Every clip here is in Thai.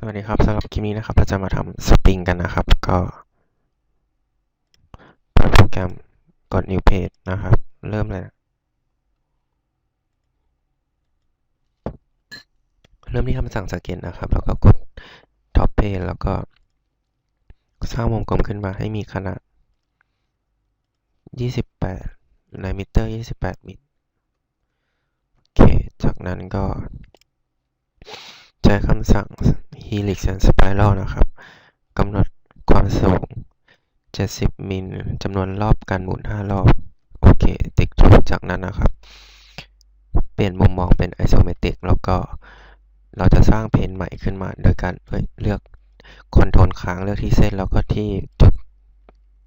สวัสดีครับสำหรับคลิปนี้นะครับเราจะมาทำสปริงกันนะครับ ก็เปิดโปรแกรมกด new page นะครับ เริ่มเลยนะเริ่มที่คำสั่งสเก็ตนะครับ แล้วก็กด top page แล้วก็สร้างวงกลมขึ้นมาให้มีขนาด 28 ในมิเตอร์ 28 มิลโอเค จากนั้นก็ ใช้คำสั่ง helix and spiral นะครับกำหนดความสูง 70 มิลจำนวนรอบการหมุน 5 รอบ โอเค ติ๊กถูกจากนั้นนะครับ เปลี่ยนมุมมองเป็น isometric แล้วก็เราจะสร้างเพนใหม่ขึ้นมาโดยการเลือกคอนโทรลค้างเลือกที่เส้นแล้วก็ที่จุด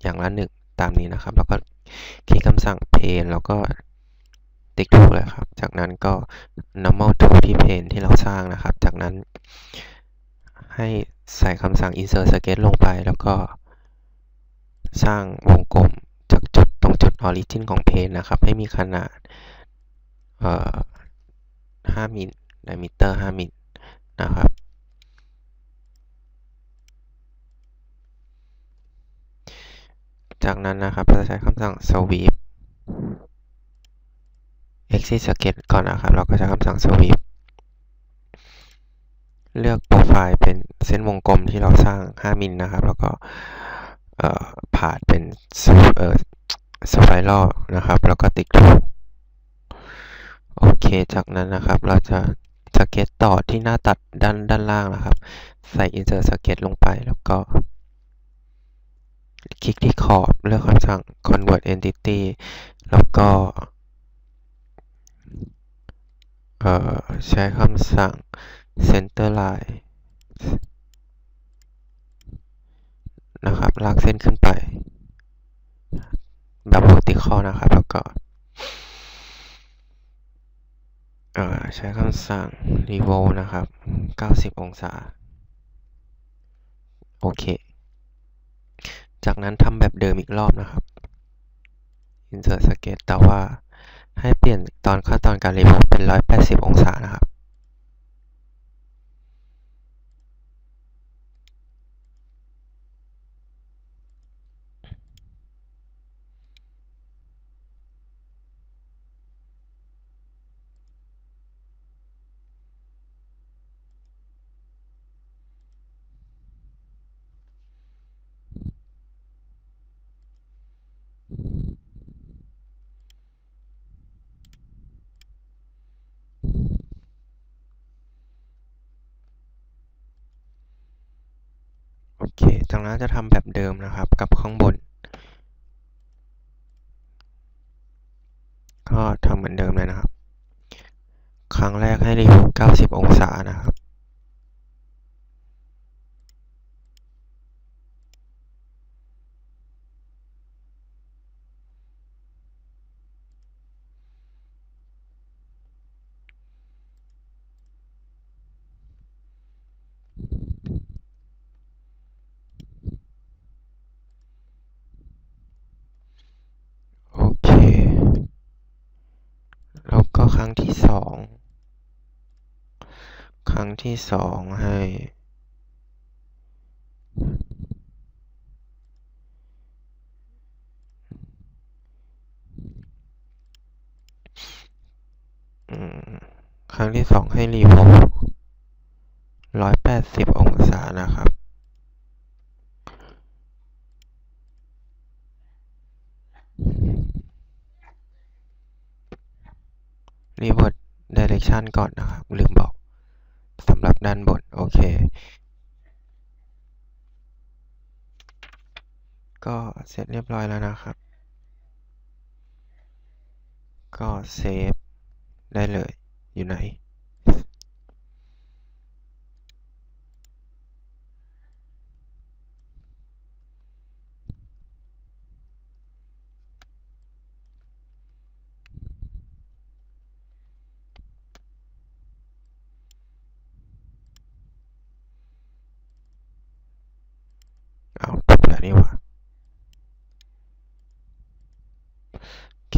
อย่างละหนึ่งตามนี้นะครับ แล้วก็คลิกคำสั่งเพนแล้วก็ ติ๊กถูกเลยครับ จากนั้นก็ normal to ที่เพนที่เราสร้างนะครับ จากนั้น ให้ใส่คำสั่ง insert sketch ลงไป แล้วก็ สร้างวงกลมจากจุดตรงจุด origin ของเพนนะครับ ให้มีขนาดเอ่อ5มิลในมิเตอร์5มิลนะครับจากนั้นนะครับเราจะใช้คำสั่ง sweep exit sketch ก่อนนะครับ เราก็ใช้คำสั่ง sweep เลือกโปรไฟล์เป็นเส้นวงกลมที่เราสร้าง 5 มิลนะครับ แล้วก็ผ่าดเป็นเอ่อสไปรัลนะครับ แล้วก็ติ๊กถูกโอเค จากนั้นนะครับ เราจะสเก็ตต่อที่หน้าตัดด้านด้านล่างนะครับ ใส่ insert sketch ลงไปแล้วก็ คลิกที่ขอบ เลือกคำสั่ง convert entity แล้วก็ ใช้คำสั่ง center line นะครับ ลากเส้นขึ้นไป แบบ vertical นะครับ แล้วก็ใช้คำสั่ง revolve นะครับ 90 องศา โอเค จากนั้นทำแบบเดิมอีกรอบนะครับ insert sketch แต่ว่า ให้เปลี่ยนตอนขั้นตอนการรีโมทเป็น 180 องศานะครับ เค จากนั้นจะทำแบบเดิมนะครับ กับข้างบน ก็ทำเหมือนเดิมเลยนะครับ ครั้งแรกให้รีวิว90 องศานะครับ โอเค แล้วก็ ครั้งที่สอง ครั้งที่สองให้ ครั้งที่สองให้รีโวลร้อยแปดสิบองศานะครับ รีเวิร์ direction ก่อนนะครับ ลืมบอกสำหรับด้านบน โอเค ก็เสร็จเรียบร้อยแล้วนะครับ ก็เซฟได้เลยอยู่ไหน เอาจบแล้วนี่หว่าโอเค